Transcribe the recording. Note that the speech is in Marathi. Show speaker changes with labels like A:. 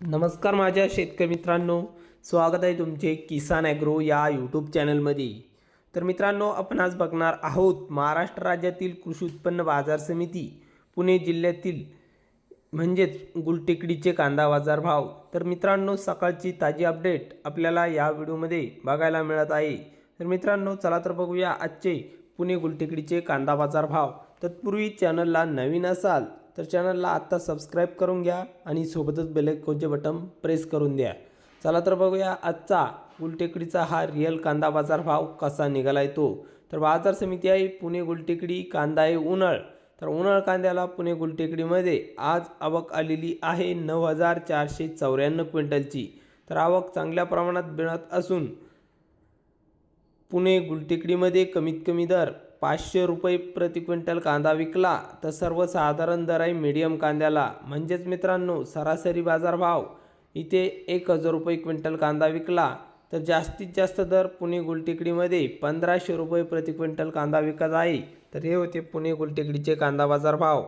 A: नमस्कार माझ्या शेतकरी मित्रांनो स्वागत आहे तुमचे किसान ॲग्रो या यूट्यूब चॅनलमध्ये. तर मित्रांनो आपण आज बघणार आहोत महाराष्ट्र राज्यातील कृषी उत्पन्न बाजार समिती पुणे जिल्ह्यातील म्हणजेच गुलटेकडीचे कांदा बाजार भाव. तर मित्रांनो सकाळची ताजी अपडेट आपल्याला या व्हिडिओमध्ये बघायला मिळत आहे. तर मित्रांनो चला तर बघूया आजचे पुणे गुलटेकडीचे कांदा बाजार भाव. तत्पूर्वी चॅनलला नवीन असाल तर चॅनलला आत्ता सबस्क्राईब करून घ्या आणि सोबतच बेलेकोचे बटन प्रेस करून द्या. चला तर बघूया आजचा गुलटेकडीचा हा रिअल कांदा बाजार भाव कसा निघाला आहे तो. तर बाजार समिती आहे पुणे गुलटेकडी कांदा आहे उन्हाळ. तर उन्हाळ कांद्याला पुणे गुलटेकडीमध्ये आज आवक आलेली आहे नऊ हजार चारशे चौऱ्याण्णव क्विंटलची. तर आवक चांगल्या प्रमाणात मिळत असून पुणे गुलटेकडीमध्ये कमीत कमी दर पाचशे रुपये प्रति क्विंटल कांदा विकला तर सर्वसाधारण दर आहे मीडियम कांद्याला. म्हणजेच मित्रांनो सरासरी बाजारभाव. इथे एक हजार रुपये क्विंटल कांदा विकला तर जास्तीत जास्त दर पुणे गुलटेकडीमध्ये पंधराशे रुपये प्रति क्विंटल कांदा विकत आहे. तर हे होते पुणे गुलटेकडीचे कांदा बाजार भाव